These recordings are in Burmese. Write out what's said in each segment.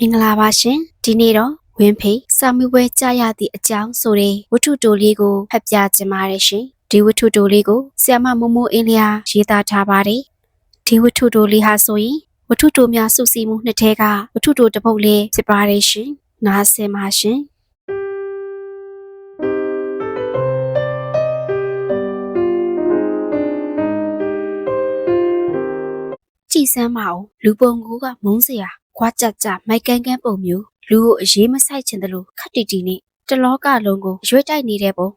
မင်္ဂလာပါရှင်ဒီနေ့တော့ဝင်းဖေစာမေးပွဲကြားရသည့်အကြောင်းဆိုတဲ့ဝတ္ထုတိုလေးကိုဖတ်ပြခြင်းပါတယ်ရှင်ဒီဝတ္ထုတိုလေးကိုဆ iam မမိုးအင်းလျာရေးသားထားပါတယ်ဒီဝတ္ထုတိုလေးဟာဆိုရင်ဝတ္ထုတိုများစုစည်းမှုနှစ်ထဲကဝတ္ထုတိုတစ်ပုဒ်လေးဖြစ်ပါတယ်ရှင်နားဆင်ပါရှင်ကြည်စမ်းမအောင်လူပုံကူကမုန်းစရာ ခွာကြကြမိုက်ကန်းကန်းပုံမျိုးလူကိုအရေးမဆိုင်ချင်တယ်လို့ခက်တီတီနဲ့တလောကလုံးကိုရွေ့တိုက်နေတဲ့ပုံ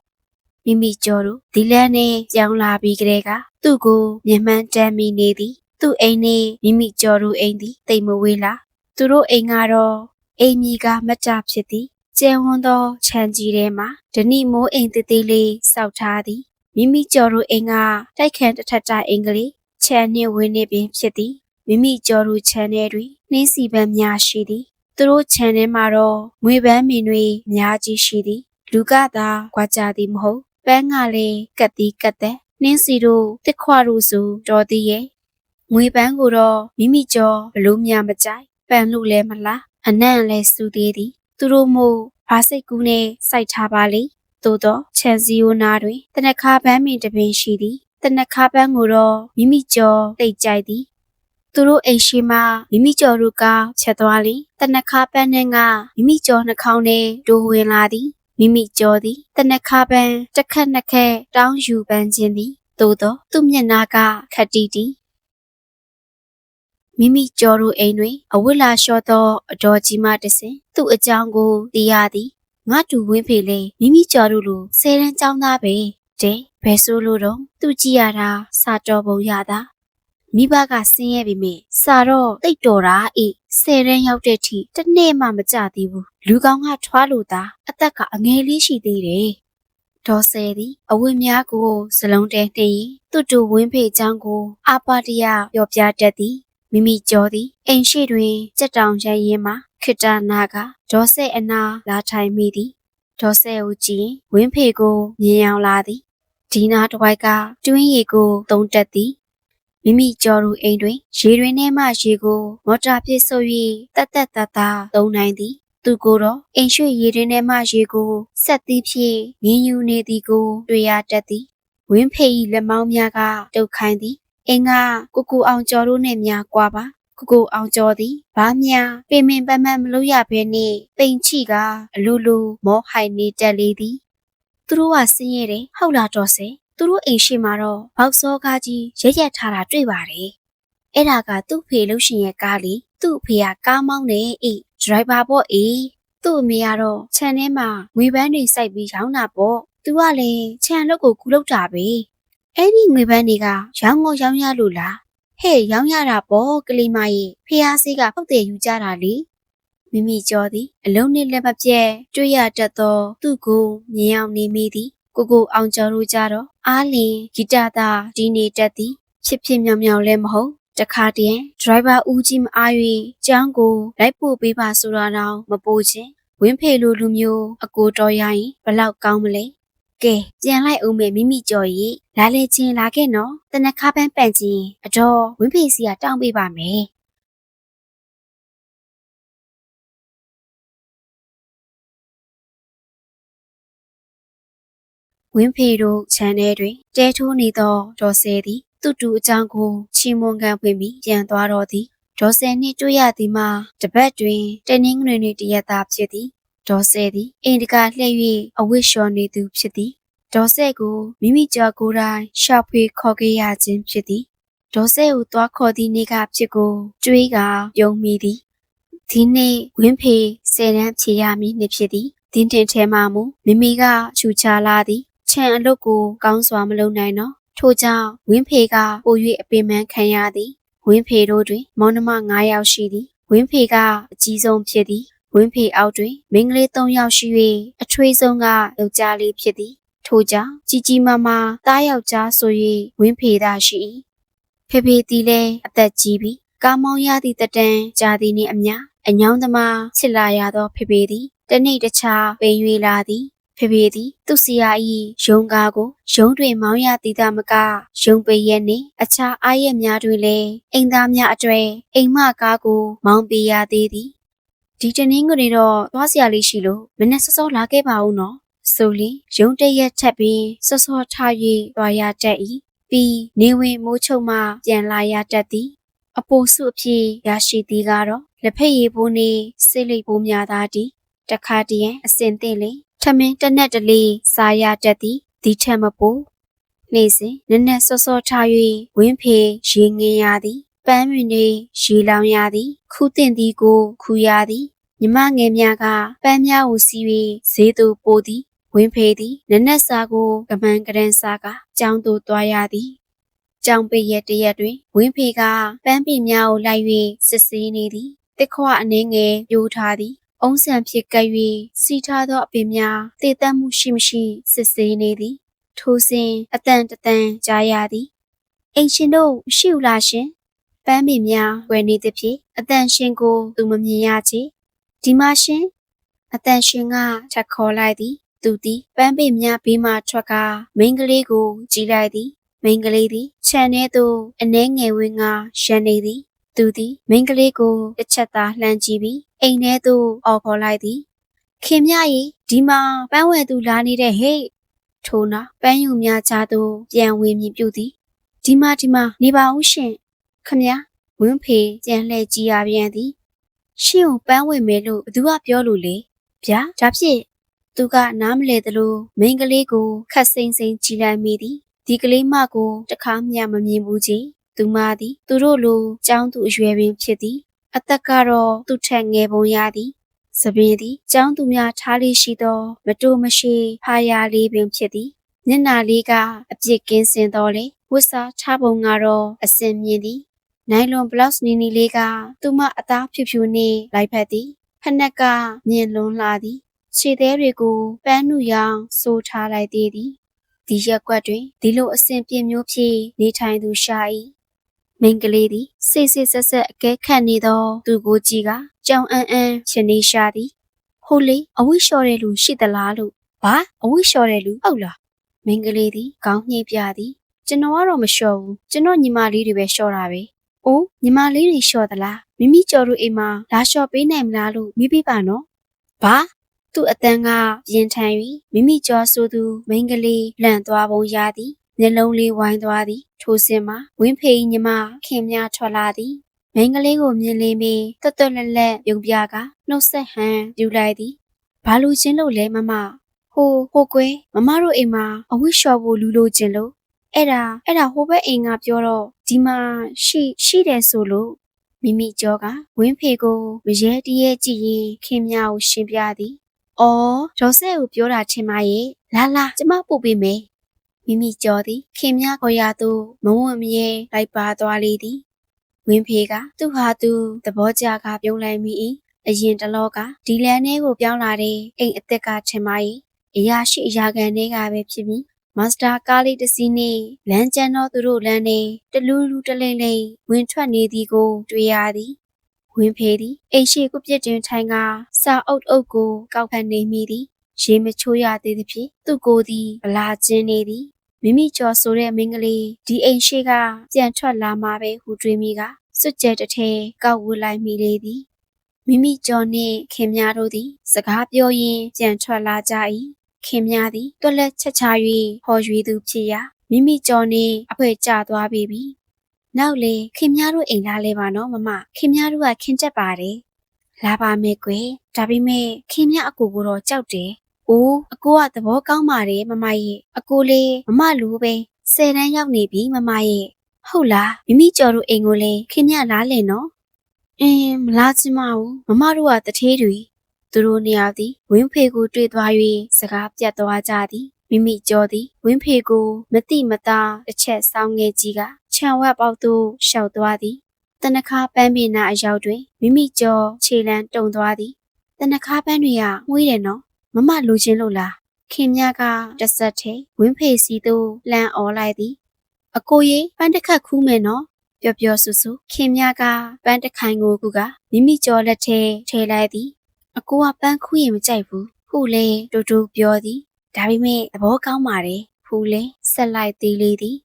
မိမိကျော်တို့ဒီလန်းနဲ့ကြောင်လာပြီးကလေးကသူ့ကိုမြင်မှန်းတမ်းမိနေသည်သူ့အိမ်နဲ့မိမိကျော်တို့အိမ်သည်တိတ်မဝေးလားသူတို့အိမ်ကတော့အိမ်ကြီးကမကြဖြစ်သည်ကျဲဝန်းသောခြံကြီးထဲမှာဓနိမိုးအိမ်တည်တည်လေးစောက်ထားသည်မိမိကျော်တို့အိမ်ကတိုက်ခန်းတစ်ထပ်တိုင်အိမ်ကလေးခြံနှင့်ဝင်းနေပင်ဖြစ်သည် မိမိကျော်သူခြံထဲတွင်နှင်းစီပန်းများရှိသည်သူတို့ခြံထဲမှာတော့ငွေပန်းမင်တွေအများကြီးရှိသည်လူကသာကြွားကြသည်မဟုတ်ပန်းကလည်းကက်သည်ကက်တဲ့နှင်းစီတို့တစ်ခွတို့ဆိုတော်သည်ရဲ့ငွေပန်းကိုတော့မိမိကျော်ဘလို့များမကြိုက်ပန်းလို့လည်းမလားအနံ့လည်းစူသေးသည် သူတို့မို့ဘာစိတ်ကူးနဲ့စိုက်ထားပါလိသို့တော့ခြံစည်းရိုးနာတွင်တနခါပန်းမင်တစ်ပင်ရှိသည်တနခါပန်းကိုတော့မိမိကျော်တိတ်ကြိုက်သည် သူတို့အိမ်ရှိမှမိမိကျော်တို့ကချက်သွားလီတနခါပန်းနဲ့ကမိမိကျော်နှာခေါင်းနဲ့ဒိုးဝင်လာသည်မိမိကျော်သည်တနခါပန်းတစ်ခက်နှစ်ခက်တောင်းယူပန်းခြင်းသည်သို့သောသူ့မျက်နှာကခက်တီတီမိမိကျော်တို့အိမ်တွင်အဝတ်လာလျှော့သောအတော်ကြီးမှတဆင်သူ့အကြောင်းကိုသိရသည်ငါတူဝင်းဖေလေမိမိကျော်တို့လိုဆယ်တန်းចောင်းသားပဲတဲ့ဘယ်ဆိုလို့တော့သူကြည့်ရတာစာတော်ပုံရတာ မိဘကဆင်းရဲပြီမေစာတော့တိတ်တော်တာအေးဆယ်ရန်ရောက်တဲ့ထိတစ်နေ့မှမကြသေးဘူးလူကောင်းကထွားလို့သာအသက်ကအငယ်လေးရှိသေးတယ်ဒေါ်ဆယ်သည်အဝတ်များကိုစလုံးတဲနှင်းရင်သူ့တူဝင်းဖေချောင်းကိုအာပါတရပျော်ပြတတ်သည်မိမိကြောသည်အိမ်ရှိတွင်ကြက်တောင်ရရင်မှခိတ္တနာကဒေါ်ဆယ်အနာလာထိုင်မိသည်ဒေါ်ဆယ်ကိုကြည့်ရင်ဝင်းဖေကိုမြင်အောင်လာသည်ဒီနာတစ်ဝိုက်ကတွင်းရီကိုတုံးတက်သည် မိမိကျော်သူအိမ်တွင်ရေတွင်ထဲမှရေကိုမော်တာဖြင့်ဆုပ်၍တက်တက်တတာသုံးနိုင်သည်သူကိုယ်တော့အိမ်ရွှေရေတွင်ထဲမှရေကိုဆက်သီးဖြင့်ငင်းယူနေသည်ကို တွေ့ရတတ်သည်ဝင်းဖေ၏လက်မောင်းများကတုတ်ခိုင်းသည်အင်းကကိုကိုအောင်ကျော်တို့နှင့်များကွာပါကိုကိုအောင်ကျော်သည်ဘာမြပင်ပင်ပန်းပန်းမလို့ရဘဲနှင့်ပိန်ချိကအလိုလိုမောဟိုင်နေတတ်လေသည်သူတို့ကဆင်းရဲတယ်ဟုတ်လားတော်စေ သူတို့အိမ်ရှိမှာတော့ဘောက်စောကားကြီးရက်ရက်ထားတာတွေ့ပါတယ်။အဲ့ဒါကသူ့ဖေလို့ရှိရဲ့ကားလေသူ့ဖေကကားမောင်းနေအေးဒရိုက်ဘာပေါ့အေးသူ့အမေကတော့ခြံထဲမှာငွေပန်းတွေစိုက်ပြီးရောင်းတာပေါ့။သူကလည်းခြံလုပ်ကိုကူလုပ်တာပဲ။အဲ့ဒီငွေပန်းတွေကရောင်းကိုရောင်းရလို့လား။ဟဲ့ရောင်းရတာပေါ့ကလေးမရဲ့ဖေဟားစေးကပုတ်တယ်ယူကြတာလေ။မိမိကြောသည်အလုံးနဲ့လက်မပြဲတွေ့ရတတ်သောသူ့ကိုမြင်အောင်နေမိသည် ကိုကိုအောင်ကျော်တို့ကြတော့အားလင်ဂီတသာဒီနေတတ်သည်ဖြစ်ဖြစ်မြောင်မြောင်လည်းမဟုတ်တခါတည်းဒရိုက်ဘာဦးကြီးမအား၍ကျောင်းကိုလိုက်ပို့ပေးပါဆိုတာတော့မပို့ခြင်းဝင်းဖေလိုလူမျိုးအကိုတော်ရရင်ဘလောက်ကောင်းမလဲကဲပြန်လိုက်အောင်မယ်မိမိကြော်ရီလာလေချင်းလာခဲ့နော်တနခါပန်းပန့်ချင်းအတော်ဝင်းဖေစီကတောင်းပေးပါမယ် ဝင်းဖေတို့ခြံထဲတွင်တဲထိုးနေသောဒေါ်ဆယ်သည်သူ့တူအကြောင်းကိုချီးမွမ်းခံဖွင့်ပြီးပြန်သွားတော်သည်ဒေါ်ဆယ်နှင့်တွေ့ရသည်မှာတပတ်တွင်တနင်္ဂနွေနေ့တရက်သားဖြစ်သည်ဒေါ်ဆယ်သည်အိမ်တကာလှည့်၍အဝတ်လျှော်နေသူဖြစ်သည်ဒေါ်ဆယ်ကိုမိမိကြောကိုယ်တိုင်ရှာဖွေခေါ်ခဲ့ရခြင်းဖြစ်သည်ဒေါ်ဆယ်ကိုသွားခေါ်သည့်နေ့ကဖြစ်ကိုတွေးကယုံမိသည်ဒီနေ့ဝင်းဖေဆယ်တန်းဖြေရမည်နှစ်ဖြစ်သည်တင်းတင်ထဲမှမူမိမိကချူချလာသည် ခြံအလုတ်ကိုကောင်းစွာမလုပ်နိုင်တော့ထို့ကြောင့်ဝင်းဖေကပို၍အပင်ပန်းခံရသည်ဝင်းဖေတို့တွင် မောင်နှမ9ယောက်ရှိသည်ဝင်းဖေကအကြီးဆုံးဖြစ်သည်ဝင်းဖေအောက်တွင်မိန်းကလေး3ယောက်ရှိ၍အထွေးဆုံးကယောက်ျားလေးဖြစ်သည်ထို့ကြောင့်ကြီးကြီးမားမားသားယောက်ျားဆို၍ဝင်းဖေသာရှိ၏ဖေဖေသည်လည်းအသက်ကြီးပြီကားမောင်းရသည့်တတန်းကြာသည်နှင့်အမျှအညောင်းသမားချစ်လာရသောဖေဖေသည်တနေ့တခြားပိန်၍လာသည် ဖေဖေသည်သူ့စီယာ၏ရုံကားကိုရုံးတွင်မောင်းရသည်သာမကရုံးပိရက်နှင့်အခြားအားရက်များတွင်လည်းအိမ်သားများအတွေ့အိမ်မကားကိုမောင်းပေးရသေးသည်ဒီတနင်္ဂနွေတော့သွားစရာလေးရှိလို့မနေ့စောစောလာခဲ့ပါဦးနော်ဆိုလီရုံးတရက်ထပ်ပြီးစောစောထား၍သွားရတတ်၏ပြီးနေဝင်မိုးချုံမှပြန်လာရတတ်သည်အပိုစုအဖြစ်ရရှိသည်ကတော့လက်ဖက်ရည်ပိုးနေစိတ်လိပ်ပိုးများသားသည်တခါတည်းအစင်သင့်လေ ထမင်းတစ်နက်တလေးစားရတတ်သည်ဒီထက်မပိုနေ့စဉ်နက်နက်စောစောထား၍ဝင်းဖေရေငင်ရသည်ပန်းမြင်နေရေလောင်ရသည် ခုတင်သည်ကို ခူရသည်မြမငယ်များကပန်းများကိုစီး၍ဈေးသို့ပို့သည်ဝင်းဖေသည်နက်နက်စာကိုကမန်ကရန်စာကကြောင်းသို့တွားရသည်ကြောင်ပိတ်ရက်တရက်တွင်ဝင်းဖေကပန်းပင်များကိုလိုက်၍စစ်ဆေးနေသည်တစ်ခွအနှင်းငယ်ပြိုးထားသည် အုံးဆံဖြစ်ကပ်၍စီထားသောအပင်များတည်တတ်မှုရှိမရှိစစ်ဆေးနေသည်ထိုစဉ်အတန်တတန်ကြားရသည်အိမ်ရှင်တို့မရှိဘူးလားရှင်ပန်းပင်များဝယ်နေသည်ဖြင့်အတန်ရှင်ကိုသူမမြင်ရချေဒီမှာရှင်အတန်ရှင်ကထပ်ခေါ်လိုက်သည်သူသည်ပန်းပင်များဘေးမှထွက်ကမိန်းကလေးကိုကြည့်လိုက်သည်မိန်းကလေးသည်ခြံထဲသို့အနှဲငယ်ဝင်းကရန်နေသည် သူသည်မိန်းကလေးကိုတစ်ချက်သာလှမ်းကြည့်ပြီးအိမ်ထဲသို့အော်ခေါ်လိုက်သည်ခင်မရေဒီမှာပန်းဝယ်သူလာနေတဲ့ဟဲ့ထို့နောက်ပန်းယူများကြားသို့ပြန်ဝင်မြည်ပြုသည်ဒီမှာဒီမှာနေပါဦးရှင်ခမရဝင်းဖေကြံလှည့်ကြည့်ရပြန်သည်ရှင့်ကိုပန်းဝယ်မယ်လို့ဘသူကပြောလို့လေဗျာဒါဖြင့်သူကနားမလဲသလိုမိန်းကလေးကိုခတ်စိမ့်စိမ့်ကြည့်လိုက်မိသည်ဒီကလေးမကိုတခါမှမမြင်ဘူးကြီး သူမသည် သူတို့လိုចောင်းသူအရွယ်ပင်ဖြစ်သည် အသက်ကတော့သူ့ထက်ငယ်ပုံရသည်စပင်းသည်ចောင်းသူများထားလေးရှိသော မတိုမရှိဖာယာလေးပင်ဖြစ်သည်မျက်နာလေးကအပြစ်ကင်းစင်တော်လေဝတ်စားထားပုံကတော့အစင်မြင်သည်နိုင်လွန်ဘလောက်စ်နီနီလေးကသူမအသားဖြူဖြူနှင့်လိုက်ဖက်သည်ဖက်နှက်ကမြင်လွန်လာသည်ခြေသေးတွေကိုပန်းနုရောင်စိုးထားလိုက်သေးသည်ဒီရက်ကွက်တွင်ဒီလိုအစဉ်ပြင်းမျိုးဖြင့်နေထိုင်သူရှာ၏ မိန်းကလေးသည်စိတ်စိတ်ဆက်ဆက်အကဲခတ်နေသောသူကိုကြည့်ကကြောင်အန်းအန်းချင်နေရှာသည်ဟုတ်လေအဝိလျှော်တဲ့လူရှိသလားလို့ဘာအဝိလျှော်တဲ့လူဟုတ်လားမိန်းကလေးသည်ခေါင်းညှိပြသည်ကျွန်တော်ကတော့မလျှော်ဘူးကျွန်တော်ညီမလေးတွေပဲလျှော်တာပဲ။အိုးညီမလေးတွေလျှော်သလားမိမိကျော်တို့အိမ်မှာလာလျှော်ပေးနိုင်မလားလို့မိပြပါနော်။ဘာသူ့အတန်းကရင်ထန်၍မိမိကျော်ဆိုသူမိန်းကလေးလန့်သွားပုံရသည် မျက်လုံးလေးဝိုင်းသွားသည် ထိုစဉ်မှာဝင်းဖေးညီမခင်များထွက်လာသည်မိန်းကလေးကိုမြင်လေးမီတွတ်တွတ်လက်လက်ပြုံပြကနှုတ်ဆက်ဟန်ယူလိုက်သည်ဘာလို့ချင်းလို့လဲမမဟိုဟိုကွယ်မမတို့အိမ်မှာအဝိလျှော်ဖို့လူလိုချင်လို့အဲ့ဒါအဲ့ဒါဟိုဘက်အိမ်ကပြောတော့ဒီမှာရှိရှိတယ်ဆိုလို့မိမိကျော်ကဝင်းဖေကိုမရဲတရဲကြည့်ရင်ခင်များကိုရှင်းပြသည်။အော်ဒေါ်ဆဲကိုပြောတာထင်ပါရဲ့လာလာကျမပို့ပေးမယ်။ မိမိကျော်သည်ခင်များခေါ်ရသူမဝံ့မရဲလိုက်ပါသွားလေသည်။ဝင်းဖေကသူ့ဟာသူသဘောကျကပြုံးလိုက်မိ၏။အရင်တလောကဒီလန်ထဲကိုပြောင်းလာတဲ့အိမ်အစ်စ်ကထင်ပါ၏။အရာရှိအရာခံတွေကပဲဖြစ်ပြီးမစတာကားလေးတစ်စီးနှင့်လမ်းကျန်းသောသူတို့လမ်းနှင့်တလူးလူးတလိမ့်လိမ့်ဝင်ထွက်နေသည်ကိုတွေ့ရသည်ဝင်ဖေသည်အိမ်ရှိကုပြစ်တင်ထိုင်ကစာအုပ်အုပ်ကိုကောက်ဖက်နေမိသည်ရေမချိုးရသေးသည်ဖြင့်သူ့ကိုယ်သည်ဗလာကျင်းနေသည် မိမိကျော်ဆိုတဲ့မိန်းကလေးဒီအိမ်ရှိကပြန်ထွက်လာမှာပဲဟူတွေးမိကစွတ်ကြဲတထဲကောက်ဝလိုက်မိလေသည်မိမိကျော်နှင့်ခင်များတို့သည် စကားပြောရင်းပြန်ထွက်လာကြ၏ခင်များသည်တွက်လက်ချက်ချ၍ဟော်ရွေသူဖြစ်ရာမိမိကြော်နေအဖွဲကျသွားပြီပြီနောက်လေခင်များတို့အိမ်လာလဲပါနော်မမခင်များတို့ကခင်ချက်ပါတယ်လာပါမယ်ကွယ်ဒါပေမဲ့ခင်များအကူကိုတော့ကြောက်တယ် အိုးအကိုကသဘောကောင်းပါတယ်မမရဲ့အကိုလေးမမလူပဲဆယ်တန်းရောက်နေပြီမမရဲ့ဟုတ်လားမိမိကျော်တို့အိမ်ကိုလေခင်များလားလဲနော်အင်းမလားချင်မဘူးမမတို့ကတထေးတွေသူတို့နှစ်ယောက်သည်ဝင်းဖေကိုတွေ့သွား၍စကားပြတ်သွားကြသည်မိမိကြောသည်ဝင်းဖေကိုမတိမသားတစ်ချက်ဆောင်းငယ်ကြီးကခြံဝက်ပေါက်သို့ရှောက်သွားသည်တနခါပန်းပင်နာအရောက်တွင်မိမိကြောခြေလန်းတုံသွားသည်တနခါပန်းတွေကငွေးတယ်နော် မမလိုချင်လို့လားခင်မြကတဆက်ထဲဝင်းဖေစီသို့လှမ်းអော်လိုက်သည်အကိုရေပန်းတစ်ခတ်ခူးမယ်နော်ပျော်ပျော်ဆူဆူခင်မြကပန်းတခိုင်ကိုကူကမိမိကြောလက်ထဲထဲလိုက်သည်အကိုကပန်းခူးရင်မကြိုက်ဘူးခုလဲတူတူပြောသည်ဒါပေမဲ့သဘောကောင်းပါတယ်ဖူလဲဆက်လိုက်သေးလေသည်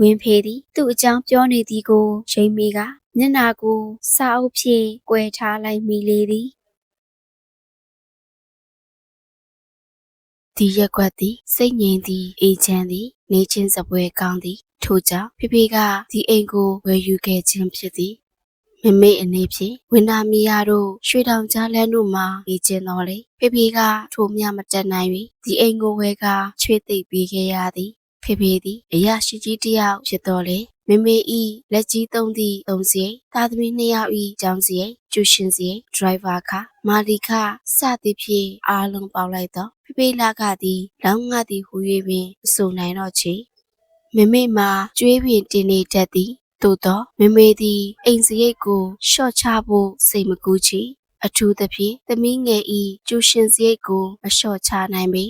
ဝင်းဖေသည်သူ့အကြောင်းပြောနေသည်ကိုရိမ့်မိကမျက်နာကိုစာအုပ်ဖြင့်꿰ထားလိုက်မိလေသည် ဒီရက်ကွက်သည်စိတ်ငြိမ်သည်အေးချမ်းသည် နေချင်းစပွဲကောင်းသည် ထို့ကြောင့်ဖေဖေကဒီအိမ်ကိုဝယ်ယူခဲ့ခြင်းဖြစ်သည်မမေအနေဖြင့်ဝင်းနာမီယာတို့ရွှေတောင်ကြားလန်းတို့မှနေကျင်တော်လေဖေဖေကထိုမြမတက်နိုင်၍ဒီအိမ်ကိုဝယ်ကချွေသိပ်ပေးခဲ့ရသည်ဖေဖေသည်အရာရှိကြီးတစ်ယောက်ဖြစ်တော်လေ မမေဤလက်ကြီးသုံးသည့်သုံးစီသားသမီးနှစ်ယောက်ဤကျောင်းစီကျူရှင်စီဒရိုင်ဘာခမာလီခစသည်ဖြင့်အားလုံးပေါက်လိုက်တော့ဖေဖေလာကသည်လောင်းငါသည်ဟူ၍ပင်မဆိုနိုင်တော့ချေမမေမှာကျွေးပင်တင်နေတတ်သည်သို့တော့မမေသည်အိမ်စရိတ်ကိုရှော့ချဖို့စိတ်မကူးချီအထူးသဖြင့်သမီးငယ်ဤကျူရှင်စရိတ်ကိုမလျှော့ချနိုင်ပေ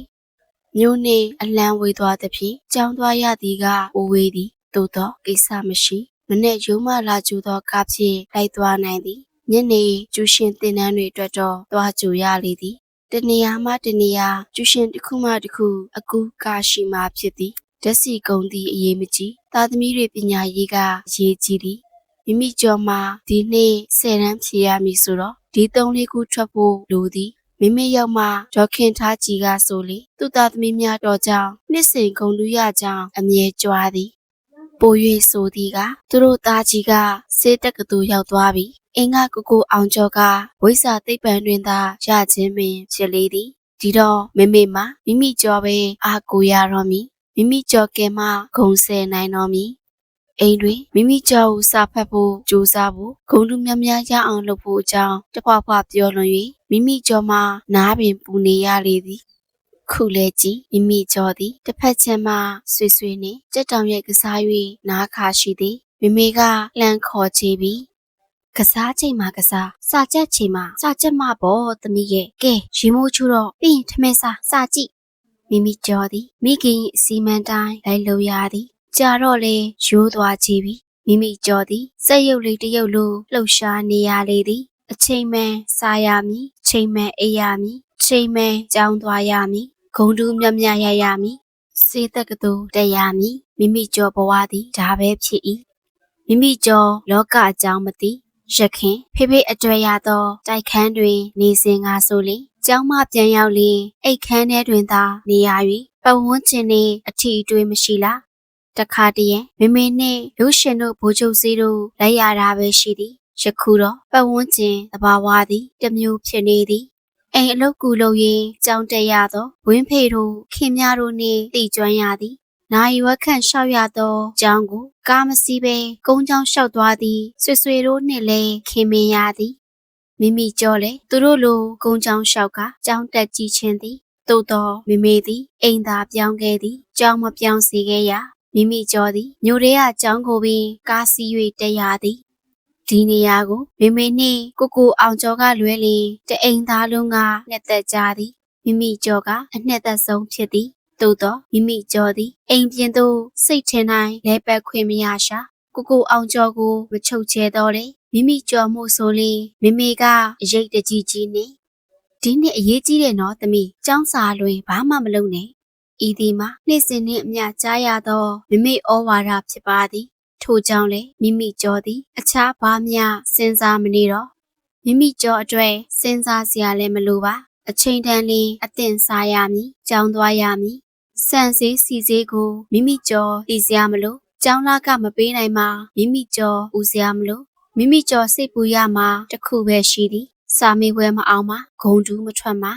မျိုးနေအလံဝေသွားသဖြင့်ကြောင်းသွားရသည်ကအိုဝေးသည် သို့တော့ကိစ္စမရှိမနေ့ရုံးမလာကြသောကားဖြင့်လိုက်သွားနိုင်သည်ညနေကျူရှင်တင်တန်းတွေအတွက်တော့သွားကြရလေသည်တနေရာမှတနေရာကျူရှင်တစ်ခုမှတစ်ခုအကူကာရှိမှဖြစ်သည်ဓာတ်စီကုံသည်အရေးမကြီးသားသမီးတွေပညာရေးကအရေးကြီးသည်မိမိကျော်မှာဒီနေ့ဆယ်တန်းဖြေရမည်ဆိုတော့ဒီသုံးလေးခုထွက်ဖို့လိုသည်မိမိရောက်မှဒေါခင်ထားကြည်ကဆိုလေသူ့သားသမီးများတော်ကြောင့်နှစ်စဉ်ဂုံလူရကြောင်းအမြဲကြွားသည် ပို၍ဆိုသည်ကသူတို့သားကြီးကစေတက်ကတူရောက်သွားပြီအင်းကကိုကိုအောင်ကျော်ကဝိဇာသိပ္ပံတွင်သာရခြင်းပင်ဖြစ်လေသည်ဒီတော့မေမေမှာမိမိကျော်ပဲအာကိုရတော့မည်မိမိကျော်ကဲမှဂုံဆယ်နိုင်တော်မည်အိမ်တွင်မိမိကျော်ကိုစာဖတ်ဖို့ကြိုးစားဖို့ဂုံလူများများရအောင်လုပ်ဖို့အကြောင်းတဖွာဖွာပြောလွန်၍မိမိကျော်မှနားပင်ပူနေရလေသည် ခုလဲကြည့်မိမိကျော်သည်တစ်ဖက်ချမ်းမှဆွေဆွေနှင့်ကြက်တောင်ရဲ့ကစား၍နားခါရှိသည်မိမိကလှမ်းခေါ်ချေပြီးကစားချိန်မှာကစားစာချက်ချိန်မှာစာချက်မှာပေါ့သမီးရဲ့ကဲရီမိုးချူတော့ပြီးရင်ထမင်းစားစာကြည့်မိမိကျော်သည်မိခင်၏အစီမံတိုင်းလိုက်လို့ရသည်ကြာတော့လေရိုးသွားကြည့်ပြီမိမိကျော်သည်စက်ရုပ်လေးတစ်ရုပ်လိုလှုပ်ရှားနေရလေသည်အချိန်မှန်စားရမည်ချိန်မှန်အိပ်ရမည်ချိန်မှန်ကြောင်းသွားရမည် ဂုံတူးမြမြရရမည်စေတက်ကတူတက်ရမည်မိမိကျော်ဘဝသည်ဒါပဲဖြစ်၏မိမိကျော်လောကအကြောင်းမသိရခင်ဖေဖေအတွေ့ရသောတိုက်ခန်းတွင် နေစဉ်ငါဆိုလေကျောင်းမပြန်ရောက်လေအိတ်ခမ်းထဲတွင်သာနေရ၍ပဝန်းကျင်နေအထီအတွေ့မရှိလားတခါတည်းမမေနဲ့ရုပ်ရှင်တို့ဘိုးချုပ်စည်းတို့လက်ရတာပဲရှိသည်ယခုတော့ပတ်ဝန်းကျင်သဘာဝသည်တစ်မျိုးဖြစ်နေသည် အိမ်အလုတ်ကူလို့ရင်ကြောင်းတက်ရသောဝင်းဖေတို့ခင်များတို့နှင့်တည်ကျွမ်းရသည်နိုင်ဝက်ခန့်လျှောက်ရသောကြောင်းကိုကားမစီးပဲကုန်းချောင်းလျှောက်သွားသည်ဆွေဆွေတို့နှင့်လည်းခင်မင်ရသည်မိမိကြောလေသူတို့လိုကုန်းချောင်းလျှောက်ကကြောင်းတက်ကြည့်ခြင်းသည်သို့သောမိမိသည်အိမ်သာပြောင်းခဲ့သည်ကြောင်းမပြောင်းစေခဲ့ရမိမိကြောသည်မြို့ရဲအကြောင်းကိုပင်ကားစီး၍တက်ရသည် ဒီနေရာကိုမိမိနှင့်ကိုကိုအောင်ကျော်ကလွဲလင်တအိမ်သားလုံးကနှစ်သက်ကြသည်မိမိကျော်ကအနှစ်သက်ဆုံးဖြစ်သည်သို့သောမိမိကျော်သည်အိမ်ပြင်သို့စိတ်ထင်တိုင်းလဲပတ်ခွင့်မရရှာကိုကိုအောင်ကျော်ကိုမချုပ်ချဲတော့လေမိမိကျော်မှုဆိုလေမိမိကအရေးတကြီးကြီးနေဒီနှစ်အရေးကြီးတယ်နော်သမီးចောင်းစာလွင်ဘာမှမလုပ်နဲ့ဤဒီမှာနေ့စဉ်နှင့်အမျှကြားရသောမိမိဩဝါဒဖြစ်ပါသည် ထို့ကြောင့်လေမိမိကြောသည်အခြားဘာမျှစဉ်းစားမနေတော့မိမိကြောအတွက်စဉ်းစားစရာလည်းမလိုပါအချိန်တန်လင်းအသင့်စားရမည်ကြောင်းသွားရမည်စံစည်းစီစည်းကိုမိမိကြောတည်စရာမလိုကျောင်းလာကမပေးနိုင်မှမိမိကြောဦးစရာမလိုမိမိကြောစိတ်ပူရမှတခုပဲရှိသည်စာမေးပွဲမအောင်မှဂုံတူးမထွက်မှ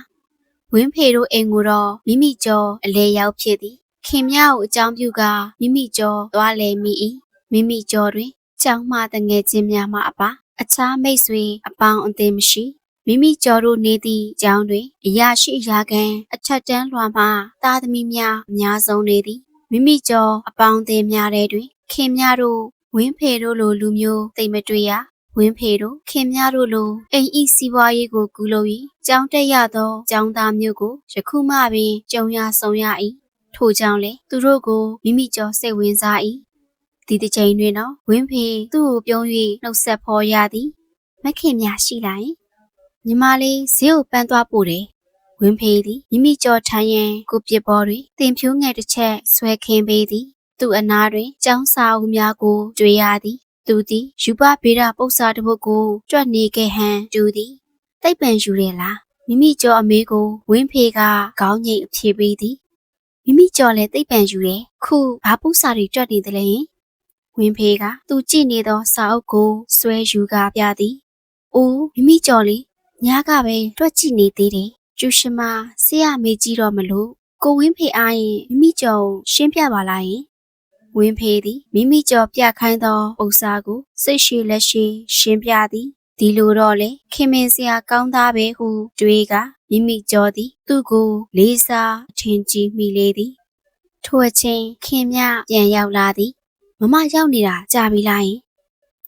ဝင်းဖေတို့အိမ်ကိုတော့မိမိကျော်အလဲရောက်ဖြစ်သည်ခင်မြကိုအကြောင်းပြုကမိမိကျော်သွားလဲမိ၏ မိမိကျော်တွင်ကျောင်းမှတငယ်ချင်းများမှအပါအခြားမိတ်ဆွေအပေါင်းအသင်းမရှိမိမိကျော်တို့နေသည့်ကျောင်းတွင်အရာရှိအရာခံအထက်တန်းလွှာမှသားသမီးများအများဆုံးနေသည်မိမိကျော်အပေါင်းအသင်းများထဲတွင် ခင်များတို့ဝင်းဖေတို့လိုလူမျိုးသိမတွေ့ရဝင်းဖေတို့ခင်များတို့လိုအိမ်ဤစီးပွားရေးကိုကူလို့၏ကျောင်းတက်ရသောကျောင်းသားမျိုးကိုယခုမှပင်ကြုံရဆုံရ၏ထို့ကြောင့်လေသူတို့ကိုမိမိကျော်စိတ်ဝင်စား၏ ဒီတစ်ချိန်တွင်တော့ဝင်းဖေသူ့ကိုပြုံး၍နှုတ်ဆက်ဖော်ရသည်မခင်များရှိလိုက်ညီမလေးဈေးကိုပန်းသွားပို့တယ်ဝင်းဖေသည်မိမိကြော်ထိုင်ရန်ကိုပြစ်ပေါ်တွင်တင်ဖြိုးငယ်တစ်ချက်ဆွဲခင်းပေးသည် သူ့အနားတွင်ကျောင်းစာအုပ်များကိုကြွေရသည် သူသည်ယူပဗေဒပု္ပ္ပစာတစ်ပုဒ်ကိုကြွက်နေခဲ့ဟန်တူသည်တိတ်ပန်ယူရလားမိမိကျော်အမေကိုဝင်းဖေကခေါင်းငိတ်အဖြေပေးသည်မိမိကျော်လည်းသိပ်ပန်ယူတယ်ခုဘာပုစာတွေကြွက်နေသလဲ ဝင်းဖေကသူကြည့်နေသောစာအုပ်ကိုဆွဲယူကာပြသည်အိုးမိမိကျော်လေးညားကပဲတွက်ကြည့်နေသေးတယ်ကျူရှင်မဆရာမေကြီးတော့မလို့ကိုဝင်းဖေအားရင်မိမိကျော်ကိုရှင်းပြပါလားယင်ဝင်းဖေသည်မိမိကျော်ပြခိုင်းသောဥစ္စာကိုစိတ်ရှိလက်ရှိရှင်းပြသည်ဒီလိုတော့လေခင်မင်စရာကောင်းသားပဲဟုတွေးကမိမိကျော်သည် သူ့ကိုလေးစားအထင်ကြီးမိလေသည်ထိုအချိန်ခင်မြပြန်ရောက်လာသည် မမရောက်နေတာကြာပြီလားယင်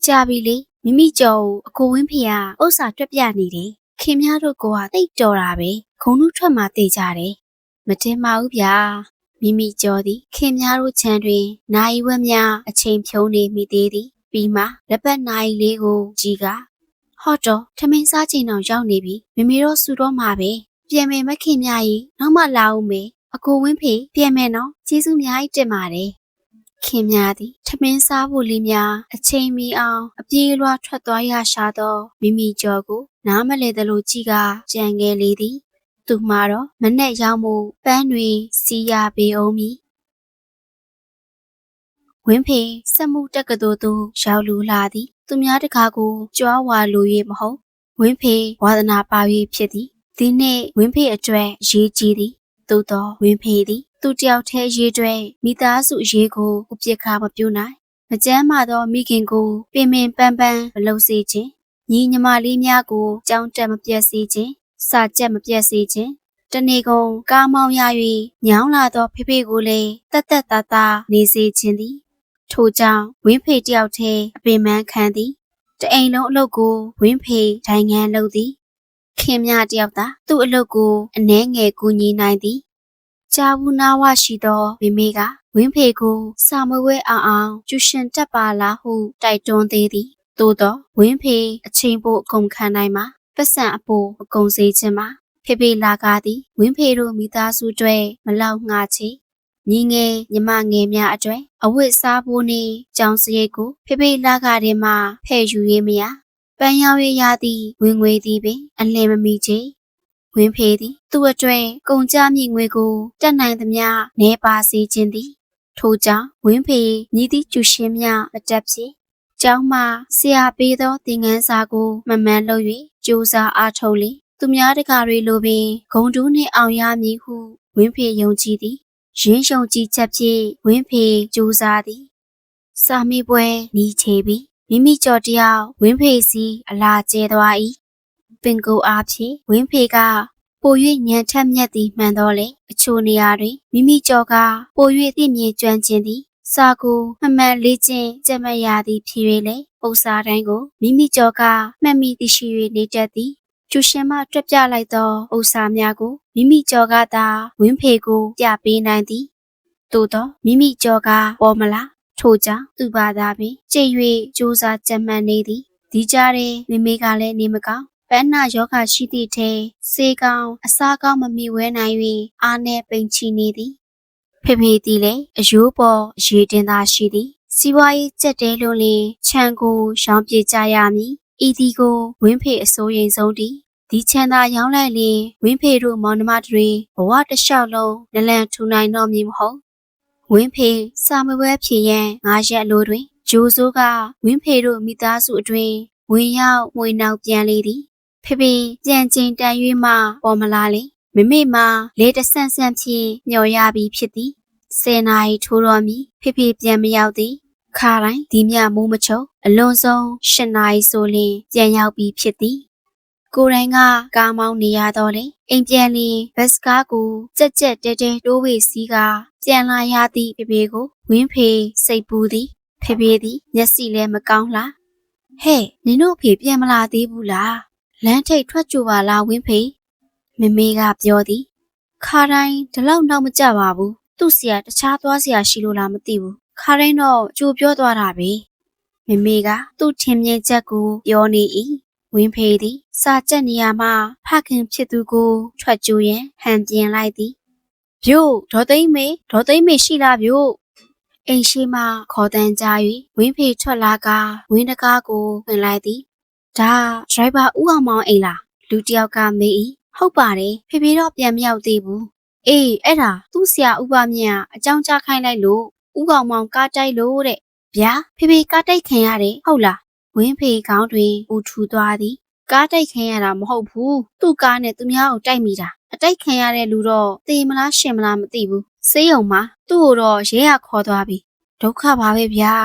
ကြာပြီလေမိမိကျော်ကိုအကိုဝင်းဖေကဥစ္စာတွက်ပြနေတယ်ခင်များတို့ကတိတ်တော်တာပဲခုံတို့ထွက်မှတေးကြတယ်မတင်ပါဘူးဗျာမိမိကျော်သည်ခင်များတို့ခြံတွင်နိုင်ဝက်များအချိန်ဖြုံးနေမိသေးသည်ပြီးမှလက်ပတ်နိုင်လေးကိုကြည်ကဟော့တော့ထမင်းစားချိန်အောင်ရောက်နေပြီမမေတို့စူတော့မှာပဲပြန်မယ်မခင်များကြီးနောက်မှလာအောင်မေအကိုဝင်းဖေပြန်မယ်နော်ကျေးဇူးများကြီးတင်ပါတယ် ခင်များသည်ထမင်းစားဖို့လေးများအချိန်မီအောင် အပြေးလွှားထွက်သွားရရှာသောမိမိကျော်ကိုနားမလဲသလိုကြည့်ကကြံငယ်လေသည် သူမှာတော့မနဲ့ရောက်မှုပန်းတွေစီးရပေအောင်မီဝင်းဖေစက်မှုတက္ကသိုလ်သို့ရောက်လူလာသည် သူများတကားကိုကြွားဝါလို၍မဟုတ်ဝင်းဖေဝါသနာပါ၍ဖြစ်သည်ဒီနေ့ဝင်းဖေအတွက်ရေးကြည့်သည်သို့တော့ဝင်းဖေသည် သူတယောက်တည်းရေးတွဲမိသားစုအရေးကိုဥပစ်ခါမပြုနိုင်မကြမ်းမာသောမိခင်ကိုပင်ပင်ပန်းပန်းမလုပ်စေခြင်းညီညီမလေးများကိုကြောင်းတက်မပြတ်စေခြင်းစာကြက်မပြတ်စေခြင်းတနေ့ကုန်ကားမောင်းရ၍ညောင်းလာသောဖေဖေကိုလည်းတက်တက်တာတာနေစေခြင်းသည်ထို့ကြောင့်ဝင်းဖေတယောက်တည်းအပင်ပန်းခံသည်တအိမ်လုံးအလုပ်ကိုဝင်းဖေဒိုင်ငံလုပ်သည်ခင်မြတယောက်သာသူ့အလုပ်ကိုအနှဲငယ်ကူညီနိုင်သည် ကြာဘူးနာဝရှိသောမိမိကဝင်းဖေကိုစာမဝဲအောင်အောင်ကျူရှင်တက်ပါလားဟုတိုက်တွန်းသေးသည်သို့တော့ဝင်းဖေအချိန်ပိုအကုန်ခံနိုင်မှာပတ်စံအပိုအကုန်စေခြင်းမှာဖေဖေလာကားသည်ဝင်းဖေတို့မိသားစုတွေမလောက်ငှချေညီငယ်ညီမငယ်များအတွေ့အဝတ်စားဖို့နေကြောင်စရိတ်ကိုဖေဖေလာကားထဲမှာဖဲ့ယူရေးမရပန်းရောင်ရရသည်ဝင်ငွေသည်ပင်အလင်းမမီချေ ဝင်းဖေသည် သူ့အတွက်ကုန်ကြမြင့်ငွေကိုတက်နိုင်သမျှနေပါစေခြင်းသည် ထို့ကြောင့်ဝင်းဖေညီသည့်ကျူရှင်များအတက်ဖြစ်ကျောင်းမှဆရာပေးသောသင်ခန်းစာကိုမမှန်လို့၍စူးစာအားထုတ်လေသူများတကာတွေလိုပင်ဂုံတူးနှင့်အောင်ရမည်ဟုဝင်းဖေယုံကြည်သည်ရင်းယုံကြည်ချက်ဖြင့်ဝင်းဖေစူးစာသည်စာမေးပွဲနီးချေပြီးမိမိကြော်တယောက်ဝင်းဖေစီအလာကျဲသွား၏ ပင်ကိုအားဖြင့်ဝင်းဖေကပို၍ညံထက်မြက်သည်မှန်တော့လေအချို့နေရာတွင်မိမိကြော်ကပို၍သိမြင်ကြွမ်းခြင်းသည်စာကိုမှန်မှန်လေးချင်းကြက်မရသည်ဖြစ်၍လေပု္ပ္ပစာတိုင်းကိုမိမိကြော်ကမှတ်မိသိရှိ၍နေတတ်သည်ကျူရှင်မတွက်ပြလိုက်သောဥစ္စာများကိုမိမိကြော်ကသာဝင်းဖေကိုပြပေးနိုင်သည်သို့သောမိမိကြော်ကပေါ်မလားထို့ကြောင့်သူဘာသာပင်ကြည်၍စူးစာကြံမှန်နေသည်ဒီကြားထဲမိမိကလည်းနေမကောင်း ပန်းနာယောဂရှိသည့်ထဲစေကောင်းအစာကောင်းမမီဝဲနိုင်၍အာနေပိန်ချီနေသည်ဖေဖေသည်လည်းအယိုးပေါ်ရေတင်သာရှိသည်စီးပွားရေးကြက်တဲလို့လေခြံကိုရောင်းပြကြရမည်ဤဒီကိုဝင်းဖေအစိုးရင်ဆုံးသည်ဒီချမ်းသာရောင်းလိုက်လေဝင်းဖေတို့မောင်နှမတွေဘဝတစ်လျှောက်လုံးနလန်ထူနိုင်တော့မည်မဟုတ်ဝင်းဖေစာမပွဲဖြေရန်ငါရက်လိုတွင်ဂျိုးစိုးကဝင်းဖေတို့မိသားစုအတွင်ဝင်ရောက်ငွေနောက်ပြန်လေသည် ဖေဖေပြန်ကျင်တန်၍မှပေါ်မလာလေမမေမလေတဆန့်ဆန့်ဖြင့်မျော်ရပြီးဖြစ်သည်ဆယ်နာရီထိုးတော်မီဖေဖေပြန်မရောက်သည်ခါတိုင်းဒီမြမိုးမချုံအလွန်ဆုံး၈နာရီဆိုလျင်ပြန်ရောက်ပြီးဖြစ်သည်ကိုရိုင်းကကားမောင်းနေရတော့လေအိမ်ပြန်လင်ဘတ်စကားကိုကြက်ကြက်တဲတဲတိုးဝေစီးကပြန်လာရသည့်ဖေဖေကိုဝင်းဖေစိတ်ပူသည်ဖေဖေသည်မျက်စိလည်းမကောင်းလားဟဲ့နင်တို့ဖေပြန်မလာသေးဘူးလား လမ်းထိပ်ထွက်ကြပါလားဝင်းဖေမမေကပြောသည်ခါတိုင်းဒီလောက်နောက်မကြပါဘူးသူ့ဆရာတခြားသွားဆရာရှိလို့လားမသိဘူးခါတိုင်းတော့ကြိုပြောသွားတာပဲမမေကသူ့ထင်မြင်ချက်ကိုပြောနေ၏ဝင်းဖေသည် စာကြက်နေရမှဖခင်ဖြစ်သူကိုထွက်ကြိုရန်ဟန်ပြင်လိုက်သည်ဗျို့ဒေါ်သိမ့်မေဒေါ်သိမ့်မေရှိလားဗျို့အိမ်ရှိမှခေါ်တန်းကြ၍ဝင်းဖေထွက်လာကဝင်းတကားကိုဝင်လိုက်သည် ဒါဒရိုက်ဘာဦးအောင်မောင်အိမ်လားလူတယောက်ကမေး၏ဟုတ်ပါတယ်ဖေဖေတော့ပြန်မရောက်သေးဘူးအေးအဲ့ဒါသူ့ဆရာဥပမြင့်ကအကြောင်းကြားခိုင်းလိုက်လို့ဥကောင်မောင်ကားတိုက်လို့တဲ့ဗျာဖေဖေကားတိုက်ခံရတယ်ဟုတ်လားဝင်းဖေခေါင်းတွင်ပူထူသွားသည်ကားတိုက်ခံရတာမဟုတ်ဘူးသူ့ကားနဲ့သူများကိုတိုက်မိတာအတိုက်ခံရတဲ့လူတော့သေမလားရှင်မလားမသိဘူးစေးရုံမှာသူ့ကိုတော့ရဲရခေါ်သွားပြီဒုက္ခပါပဲဗျာ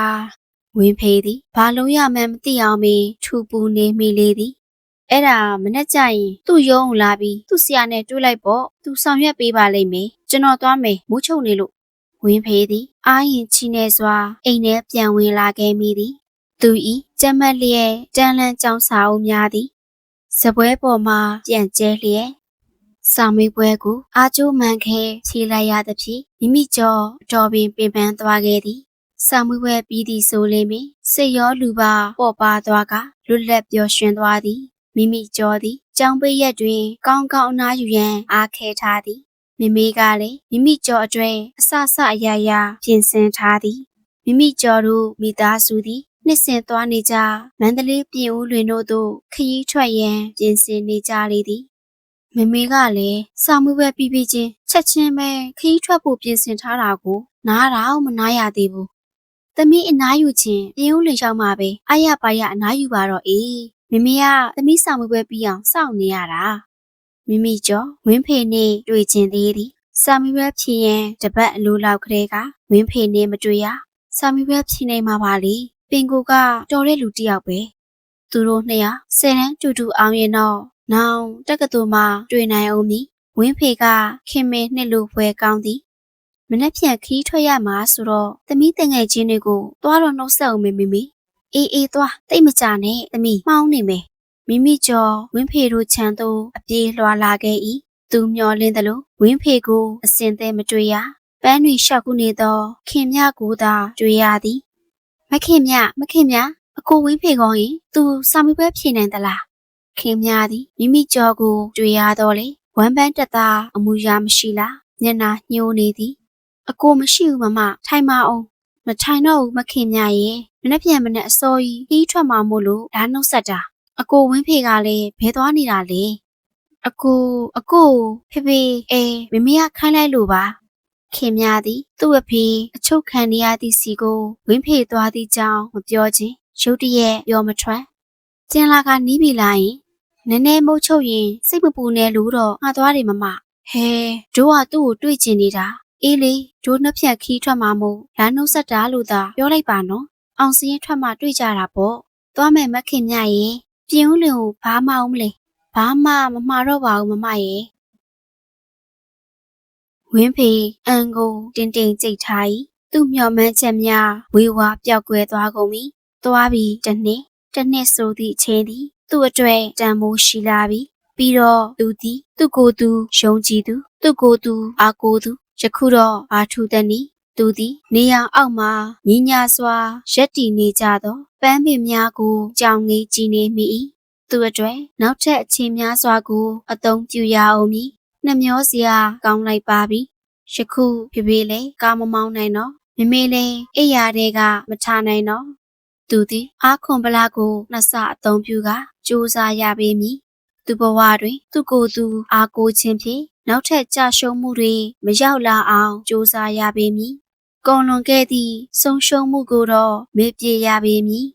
ဝင်းဖေသည်ဘာလုံးရမှန်းမသိအောင်ပင်ထူပူနေမိလေသည်အဲ့ဒါမနဲ့ကြရင်သူ့ရုံးကိုလာပြီးသူ့ဆရာနဲ့တွေ့လိုက်ပေါ့သူဆောင်ရွက်ပေးပါလိမ့်မယ်ကျွန်တော်သွားမယ်မိုးချုပ်နေလို့ဝင်းဖေသည်အာရင်ချီနေစွာအိမ်ထဲပြန်ဝင်လာခဲ့မိသည်သူဤကြမ်းမတ်လျက်တန်းလန်းကြောင်းစာအုပ်များသည်စပွဲပေါ်မှပြန်ကျဲလျက်စာမေးပွဲကိုအာကျိုးမှန်ခဲခြေလိုက်ရသဖြင့်မိမိကျော်အတော်ပင်ပင်ပန်းသွားခဲ့သည် စာမေးပွဲပြီးသည့်ဆိုလင်းပင်စိတ်ရောလူပါပေါ်ပါသွားကလွတ်လပ်ပျော်ရွှင်သွားသည်မိမိကျော်သည်ကြောင်ပိတ်ရက်တွင် ကောင်းကောင်းအနားယူရန်အားခဲထားသည်မိမိကလည်းမိမိကျော်အတွင်အဆအဆအရာရာပြင်ဆင်ထားသည်မိမိကျော်တို့မိသားစုသည်နှစ်ဆင်သွားနေကြမန္တလေးပြည်ဦးလွင်တို့သို့ခရီးထွက်ရန်ပြင်ဆင်နေကြလေသည်မမေကလည်းစာမှုပဲပြီးပြီးချင်းချက်ချင်းပဲခရီးထွက်ဖို့ပြင်ဆင်ထားတာကိုနားတော့မနားရသေးဘူး။ သမီးအနားယူခြင်းပြည်ဦးလွင်ရောက်မှာပဲအာရပါရအနားယူပါတော့အေးမမေကသမီးစာမှုပဲပြီးအောင်စောင့်နေရတာမိမိကျော်ဝင်းဖေနဲ့တွေ့ချင်းသေးသည်စာမှုပဲဖြစ်ရင်တပတ်အလိုလောက်ကလေးကဝင်းဖေနဲ့မတွေ့ရစာမီပဲဖြေနေမှာပါလေပင်ကိုကတော်တဲ့လူတစ်ယောက်ပဲသူတို့နှစ်ယောက်ဆယ်တန်းတူတူအောင်ရင်တော့နောင်တက္ကသိုလ်မှာတွေ့နိုင်အောင်မည်ဝင်းဖေကခင်မင်းနှစ်လူဖွဲကောင်းသည် မနေ့ပြန်ခီးထွက်ရမှာဆိုတော့သမီးတငယ်ချင်းတွေကိုသွားတော့နှုတ်ဆက်အောင်မေမိမိအေးအေးသွားတိတ်မကြနဲ့သမီးမှောင်းနေမယ်မိမိကျော်ဝင်းဖေတို့ခြံသို့အပြေးလွှာလာခဲ့၏သူမျောလင်းသလိုဝင်းဖေကိုအစင်သေးမတွေ့ရပန်းတွေရှောက်ကူနေသောခင်မြကိုသာတွေ့ရသည်မခင်မြမခင်မြအကိုဝင်းဖေကောင်းရင်သူစာမေးပွဲဖြေနိုင်သလားခင်မြသည်မိမိကြောကို တွေ့ရတော့လေဝမ်းပန်းတက်တာအမူအရာမရှိလားညနာညှိုးနေသည် အကိုမရှိဘူးမမထိုင်မအောင်မထိုင်တော့ဘူးမခင်မြရဲ့မနေ့ပြန်မနေ့အစောကြီးပြီးထွက်มาမို့လို့ဓာတ်နှုတ်ဆက်တာအကိုဝင်းဖေကလည်းဘဲသွားနေတာလေအကိုအကိုဖေဖေအဲမမေကခိုင်းလိုက်လို့ပါခင်များသည်သူ့အဖေအချုပ်ခံနေရသည့်စီကိုဝင်းဖေသွားသည့်ကြောင်းမပြောချင်းရုတ်တရက်ပြောမထွက်ကျင်လာကနီးပြီလားယင်နည်းနည်းမုတ်ချုပ်ရင်စိတ်မပူနဲ့လို့တော့ငါသွားတယ်မမဟဲတို့ကသူ့ကိုတွေ့ကျင်နေတာ အေးလေတို့နှစ်ဖြတ်ခီးထွက်မှာမို့လမ်းနှုတ်ဆက်တာလို့သာပြောလိုက်ပါနော်အောင်စရင်ထွက်မှတွေ့ကြတာပေါ့သွားမယ်မခင်မြရဲ့ပြင်းဦးလင်ကိုဘာမှအောင်မလဲဘာမှမမှားတော့ပါဘူးမမရဲ့ဝင်းဖေအန်ကိုတင်းတင်းကြိတ်ထား၏သူ့မျှော်မှန်းချက်များဝေဝါပျောက်ကွယ်သွားကုန်ပြီသွားပြီးတစ်နှစ်တစ်နှစ်ဆိုသည့်အချိန်သည်သူ့အတွက်တန်ဖိုးရှိလာပြီပြီးတော့သူသည်သူ့ကိုယ်သူယုံကြည်သူသူ့ကိုယ်သူအားကိုးသူ ယခုတော့ဘာထူးသနည်းသူသည်နေရန်အောက်မှညီညာစွာရက်တည်နေကြသောပန်းပင်များကိုကြောင်ငေးကြည့်နေမိ၏သူအတွက်နောက်ထပ်အချိန်များစွာကိုအသုံးပြုရအောင်မည်နှမျောစရာကောင်းလိုက်ပါပြီယခုဖေဖေလည်းကားမမောင်းနိုင်တော့မမေလည်းအိယာတွေကမထနိုင်တော့သူသည်အာခွန်ပလာကိုနှစ်ဆအသုံးပြုကစူးစားရပေမည် သူဘဝတွင် သူကိုယ်သူအားကိုးခြင်းဖြင့်နောက်ထပ်ကြာရှုံးမှုတွေမရောက်လာအောင်စူးစားရပေမည်ကုံလွန်ခဲ့သည့်ဆုံးရှုံးမှုကိုတော့မေ့ပြေရပေမည်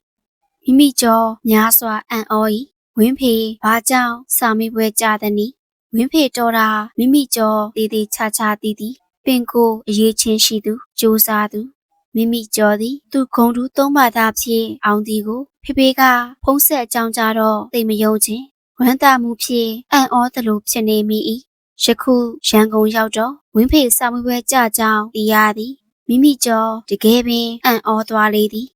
မိမိကျော်များစွာအံ့ဩ၏ဝင်းဖေဘာကြောင့်စာမေးပွဲကြသည်နည်းဝင်းဖေတော်တာမိမိကျော်တည်တည်ချာချာတည်တည်ပင်ကိုအရေးချင်းရှိသူစူးစားသူမိမိကျော်သည်သူဂုံတူးသုံးပါးသားဖြင့်အောင်သည်ကိုဖေဖေကဖုံးဆက်အကြောင်းကြတော့သိမယုံခြင်း ဝမ်းသာမှုဖြင့်အံ့ဩသလိုဖြစ်နေမိ၏ယခုရန်ကုန်ရောက်တော့ဝင်းဖေစာမွေးပွဲကြကြောင်းသိရသည်မိမိကျော်တကယ်ပင်အံ့ဩသွားလေသည်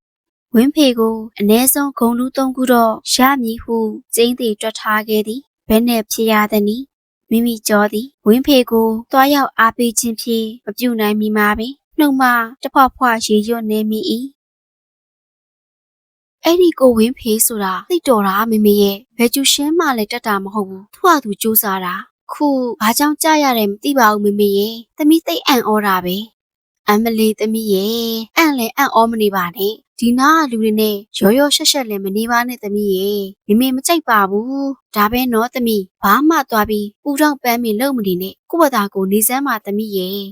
ဝင်းဖေကိုအ ਨੇ ဆုံးဂုံလူသုံးခုတော့ရမည်ဟုကျင်းသေးတွက်ထားခဲ့သည်ဘယ်နဲ့ဖြစ်ရသနည်းမိမိကျော်သည်ဝင်းဖေကိုတွားရောက်အားပေးခြင်းဖြင့်မပြုနိုင်မီမှာပင်နှုတ်မှတစ်ဖွာဖွာရေရွတ်နေမိ၏ အဲ့ဒီကိုဝင်းဖေဆိုတာသိတော်တာမမေရဲ့ဘယ်ကျူရှင်းမှလည်းတက်တာမဟုတ်ဘူးသူ့ဟာသူစူးစားတာခုဘာကြောင့်ကြရတယ်မသိပါဘူးမမေရဲ့သမီးသိအံ့ဩတာပဲအမလီသမီးရဲ့အန့်လဲအန့်ဩမနေပါနဲ့ဒီနာကလူတွေနဲ့ရောရောရှက်ရှက်လည်းမနေပါနဲ့သမီးရဲ့မမေမကြိုက်ပါဘူးဒါပဲနော်သမီးဘာမှသွားပြီးပူတော့ပန်းမီလုံမနေနဲ့ကိုယ့်ဘာသာကိုနေစမ်းပါသမီးရဲ့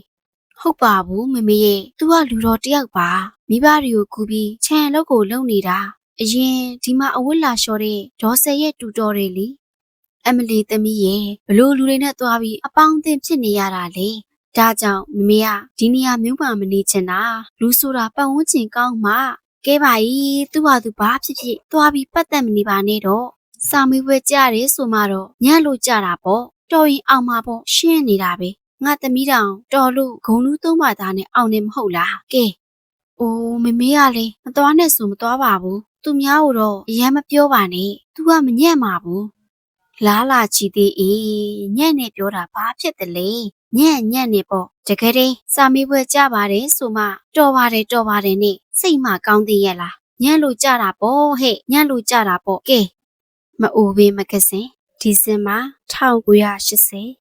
ဟုတ်ပါဘူးမမေရဲ့ तू ကလူတော်တယောက်ပါမိဘတွေကိုကူပြီးခြံအလုပ်ကိုလုပ်နေတာ အရင်ဒီမှာအဝတ်လာလျှော်တဲ့ဒေါ်ဆယ်ရဲ့တူတော်တွေလေအမလီသမီးရဲ့ဘလို့လူတွေနဲ့သွားပြီးအပေါင်းအသင်းဖြစ်နေရတာလေဒါကြောင့်မမေကဒီနေရာမျိုးမှမနေချင်တာလူဆိုတာပတ်ဝန်းကျင်ကောင်းမှကဲပါ၏သူ့ဟာသူဘာဖြစ်ဖြစ်သွားပြီးပတ်သက်မနေပါနဲ့တော့စာမေးပွဲကြားတယ်ဆိုမှတော့ညံ့လို့ကြတာပေါ့တော်ရင်အောင်မှာပေါ့ရှင်းနေတာပဲငါသမီးတောင်တော်လို့ဂုံလူးသုံးပါသားနဲ့အောင်နေမဟုတ်လားကဲ။အိုးမမေကလေမသွားနဲ့ဆိုမသွားပါဘူး။ သူများကိုတော့အရင်မပြောပါနဲ့။ तू ကမညံ့ပါဘူး။လားလာချီသေးအေးညံ့နေပြောတာဘာဖြစ်တလဲ။ညံ့ညံ့နေပေါ့။တကယ်တည်းစာမေးပွဲကြပါတယ်ဆိုမှတော်ပါတယ်တော်ပါတယ်နဲ့စိတ်မှကောင်းသေးရဲ့လား။ညံ့လို့ကြတာပေါ့ဟဲ့ညံ့လို့ကြတာပေါ့ကဲ။မအိုဘေးမကစင်ဒီဇင်ဘာ1980